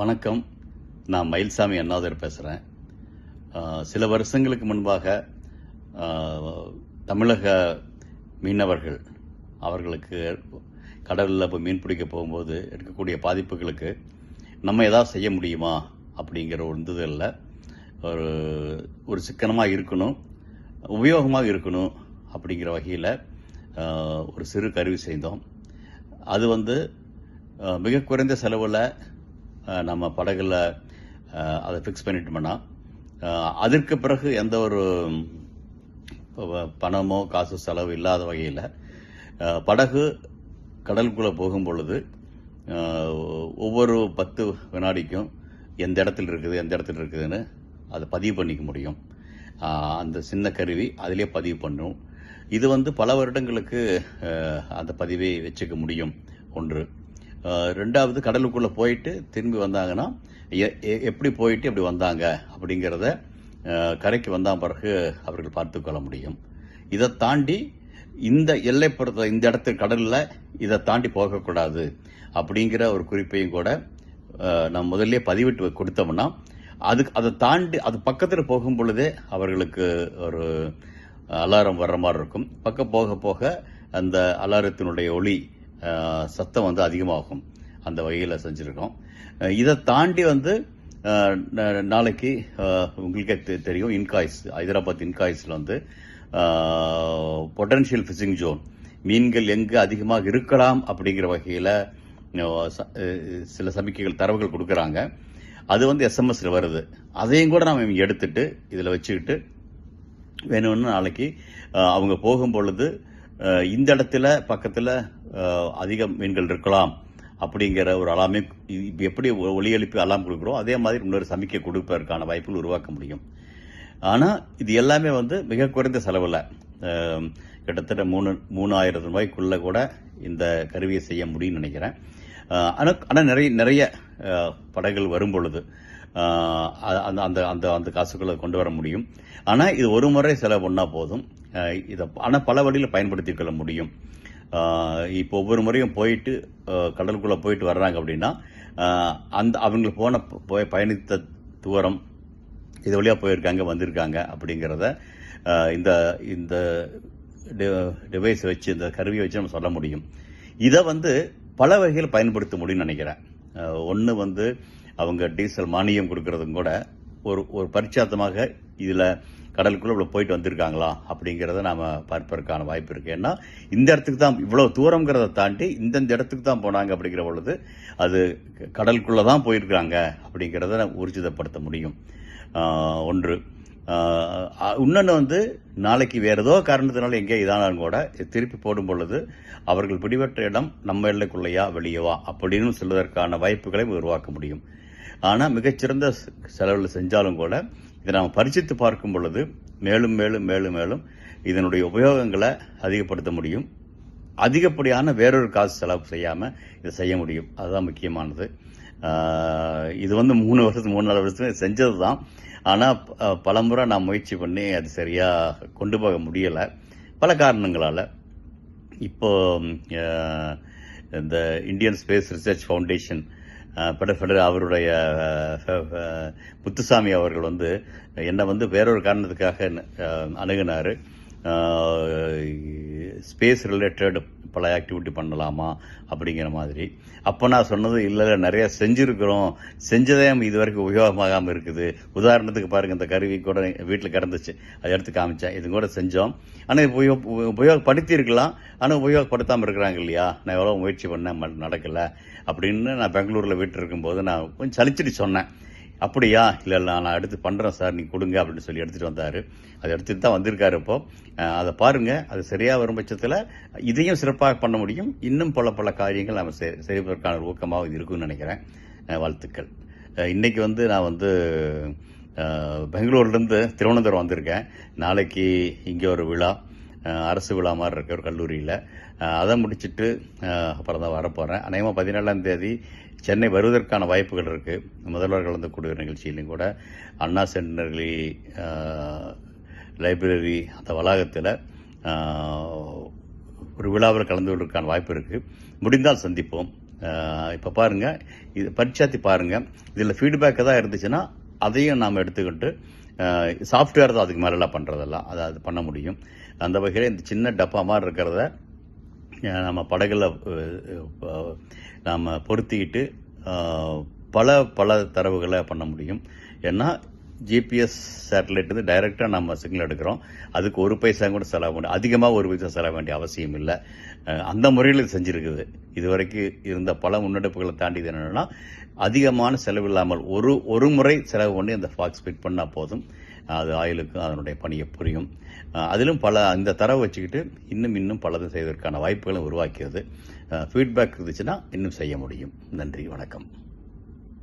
வணக்கம். நான் மயில்சாமி அண்ணாதர் பேசுகிறேன் சில வருஷங்களுக்கு முன்பாக தமிழக மீனவர்கள் அவர்களுக்கு கடலில் போய் மீன் பிடிக்க போகும்போது இருக்கக்கூடிய பாதிப்புகளுக்கு நம்ம எதாவது செய்ய முடியுமா அப்படிங்கிற ஒரு இதுதல்ல ஒரு ஒரு சிக்கனமாக இருக்கணும் உபயோகமாக இருக்கணும் அப்படிங்கிற வகையில் ஒரு சிறு கருவி செய்தோம். அது வந்து மிக குறைந்த செலவில் நம்ம படகுல அதை ஃபிக்ஸ் பண்ணிட்டோம்னா அதற்கு பிறகு எந்த ஒரு பணமோ காசு செலவு இல்லாத வகையில் படகு கடலுக்குள்ளே போகும் பொழுது ஒவ்வொரு பத்து வினாடிக்கும் எந்த இடத்துல இருக்குது எந்த இடத்துல இருக்குதுன்னு அதை பதிவு பண்ணிக்க முடியும். அந்த சின்ன கருவி அதிலே பதிவு பண்ணும். இது வந்து பல வருடங்களுக்கு அந்த பதிவை வச்சுக்க முடியும் ஒன்று. ரெண்டாவது கடலுக்குள்ளே போயிட்டு திரும்பி வந்தாங்கன்னா எ- எ- எப்படி போயிட்டு எப்படி வந்தாங்க அப்படிங்கிறத கரைக்கு வந்த பிறகு அவர்கள் பார்த்துக்கொள்ள முடியும். இதை தாண்டி இந்த எல்லைப்புறத்தை இந்த இடத்து கடலில் இதை தாண்டி போகக்கூடாது அப்படிங்கிற ஒரு குறிப்பையும் கூட அஹ், நம்ம முதல்ல பதிவிட்டு கொடுத்தோம்னா அதுக்கு அதை தாண்டி அது பக்கத்தில் போகும் பொழுதே அவர்களுக்கு ஒரு அலாரம் வர்ற மாதிரி இருக்கும். பக்கம் போக போக அந்த அலாரத்தினுடைய ஒளி சத்தம் வந்து அதிகமாகும். அந்த வகையில் செஞ்சுருக்கோம். இதை தாண்டி வந்து நாளைக்கு உங்களுக்கே தெ- தெரியும் இன்காய்ஸ் ஹைதராபாத் இன்காய்ஸில் வந்து பொட்டன்ஷியல் ஃபிஷிங் ஜோன் மீன்கள் எங்கு அதிகமாக இருக்கலாம் அப்படிங்கிற வகையில் சில சமிக்கைகள் தரவுகள் கொடுக்குறாங்க. அது வந்து எஸ்எம்எஸில் வருது. அதையும் கூட நாம் எடுத்துட்டு இதில் வச்சுக்கிட்டு வேணும்னு நாளைக்கு அவங்க போகும் பொழுது இந்த இடத்துல பக்கத்தில் அதிக மீன்கள் இருக்கலாம் அப்படிங்கிற ஒரு அலாமே இப்போ எப்படி ஒளி ஒலி எழுப்பி அலாம் கொடுக்குறோம் அதே மாதிரி இன்னொரு சமிக்கை கொடுப்பதற்கான வாய்ப்புகள் உருவாக்க முடியும். ஆனால் இது எல்லாமே வந்து மிக குறைந்த செலவில் கிட்டத்தட்ட மூணு மூணாயிரம் ரூபாய்க்குள்ளே கூட இந்த கருவியை செய்ய முடியும்னு நினைக்கிறேன். ஆனால் ஆனால் நிறைய நிறைய படங்கள் வரும் பொழுது அந்த அந்த அந்த அந்த காசுகளை கொண்டு வர முடியும். ஆனால் இது ஒரு முறை செலவு பண்ணால் போதும். இதை ஆனால் பல வழியில் பயன்படுத்திக் கொள்ள முடியும். இப்போ ஒவ்வொரு முறையும் போயிட்டு கடலுக்குள்ளே போயிட்டு வர்றாங்க அப்படின்னா அந்த அவங்க போன போய் பயணித்த தூரம் இது வழியாக போயிருக்காங்க வந்திருக்காங்க அப்படிங்கிறத இந்த இந்த டிவைஸ் வச்சு இந்த கருவியை வச்சு நம்ம சொல்ல முடியும். இதை வந்து பல வகையில் பயன்படுத்த முடியும்னு நினைக்கிறேன். ஒன்று வந்து அவங்க டீசல் மானியம் கொடுக்கறதும் கூட ஒரு ஒரு பரிச்சாத்தமாக இதில் கடலுக்குள்ளே இவ்வளோ போயிட்டு வந்திருக்காங்களா அப்படிங்கிறத நாம் பார்ப்பதற்கான வாய்ப்பு இருக்குது ஏன்னா இந்த இடத்துக்கு தான் இவ்வளோ தூரங்கிறத தாண்டி இந்தந்த இடத்துக்கு தான் போனாங்க அப்படிங்கிற பொழுது அது கடலுக்குள்ளே தான் போயிருக்கிறாங்க அப்படிங்கிறத நம்ம ஊர்ஜிதப்படுத்த முடியும். ஒன்று. இன்னொன்று வந்து நாளைக்கு வேறு ஏதோ காரணத்தினால எங்கே இதானாலும் கூட திருப்பி போடும் பொழுது அவர்கள் பிடிபட்ட இடம் நம்ம எல்லைக்குள்ளையா வெளியவா அப்படின்னு சொல்வதற்கான வாய்ப்புகளை உருவாக்க முடியும். ஆனால் மிகச்சிறந்த செலவில் செஞ்சாலும் கூட இதை நாம் பரிசித்து பார்க்கும் பொழுது மேலும் மேலும் மேலும் மேலும் இதனுடைய உபயோகங்களை அதிகப்படுத்த முடியும். அதிகப்படியான வேறொரு காசு செலவு செய்யாமல் இதை செய்ய முடியும். அதுதான் முக்கியமானது. இது வந்து மூணு வருஷம் மூணு நாலு வருஷத்துக்கு செஞ்சது தான் ஆனால் பலமுறை நான் முயற்சி பண்ணி அது சரியாக கொண்டு போக முடியலை. பல காரணங்களால். இப்போ இந்த இந்தியன் ஸ்பேஸ் ரிசர்ச் ஃபவுண்டேஷன் பெட அவருடைய முத்துசாமி அவர்கள் வந்து என்னை வந்து வேறொரு காரணத்துக்காக அணுகினார். ஸ்பேஸ் ரிலேட்டட் பல ஆக்டிவிட்டி பண்ணலாமா அப்படிங்கிற மாதிரி. அப்போ நான் சொன்னது இல்லை நிறையா நிறைய செஞ்சுருக்கிறோம். செஞ்சதே இது வரைக்கும் உபயோகமாகாமல் இருக்குது. உதாரணத்துக்கு பாருங்கள் இந்த கருவி கூட வீட்டில் கிடந்துச்சு அதை எடுத்து காமிச்சேன். இது கூட செஞ்சோம். ஆனால் உபயோக உபயோகப்படுத்தியிருக்கலாம். ஆனால் உபயோகப்படுத்தாமல் இருக்கிறாங்க இல்லையா? நான் எவ்வளோ முயற்சி பண்ணேன் நடக்கலை நடக்கல. அப்படின்னு நான் பெங்களூரில் வீட்டில் இருக்கும்போது நான் கொஞ்சம் சலிச்சிட்டு சொன்னேன். அப்படியா? இல்லை இல்லை நான் எடுத்து பண்ணுறேன் சார் நீங்கள் கொடுங்க அப்படின்னு சொல்லி எடுத்துகிட்டு வந்தார். அதை எடுத்துட்டு தான் வந்திருக்காரு இப்போ. அதை பாருங்கள் அது சரியாக வரும் பட்சத்தில் இதையும் சிறப்பாக பண்ண முடியும். இன்னும் பல பல காரியங்கள் நம்ம செ- செய்வதற்கான ஒரு ஊக்கமாக இது இருக்கும்னு நினைக்கிறேன். வாழ்த்துக்கள். இன்றைக்கி வந்து நான் வந்து பெங்களூர்லேருந்து திருவனந்தபுரம் வந்திருக்கேன். நாளைக்கு இங்கே ஒரு விழா. அரசு விழா மாதிரி இருக்கு ஒரு கல்லூரியில். அதை முடிச்சுட்டு அப்புறம் தான் வரப்போகிறேன் அநேகமாக பதினேழாம் தேதி சென்னை வருவதற்கான வாய்ப்புகள் இருக்குது முதல்வர் கலந்துக்கூடிய நிகழ்ச்சியிலும் கூட அண்ணா சென்டர்லி லைப்ரரி அந்த வளாகத்தில் ஒரு விழாவில் கலந்து கொள்வதற்கான வாய்ப்பு இருக்குது முடிந்தால் சந்திப்போம். இப்போ பாருங்கள் இது பரிச்சாத்தி பாருங்கள் இதில் ஃபீட்பேக் தான் இருந்துச்சுன்னா அதையும் நாம் எடுத்துக்கிட்டு சாஃப்ட்வேர் தான் அதுக்கு மேலெல்லாம் பண்ணுறதெல்லாம் அதை அது பண்ண முடியும். அந்த வகையில் இந்த சின்ன டப்பா மாதிரி இருக்கிறத நம்ம படகுல நாம் பொருத்திக்கிட்டு பல பல தரவுகளை பண்ண முடியும். ஏன்னா ஜிபிஎஸ் சேட்டலைட் வந்து டைரெக்டாக நம்ம சிக்னல் எடுக்கிறோம். அதுக்கு ஒரு பைசா கூட செலவு பண்ண அதிகமாக ஒரு பைசா செலவு வேண்டிய அவசியம் இல்லை. அந்த முறையில் இது செஞ்சிருக்குது. இதுவரைக்கும் இருந்த பல முன்னெடுப்புகளை தாண்டி என்னென்னா அதிகமான செலவு இல்லாமல் ஒரு ஒரு முறை செலவு பண்ணி அந்த ஃபாக்ஸ் ஃபிட் பண்ணால் போதும். அது ஆயிலுக்கும் அதனுடைய பணியை புரியும். அதிலும் பல இந்த தரவை வச்சுக்கிட்டு இன்னும் இன்னும் பலதும் செய்வதற்கான வாய்ப்புகளை உருவாக்கியது. ஃபீட்பேக் இருந்துச்சுன்னா இன்னும் செய்ய முடியும். நன்றி வணக்கம்.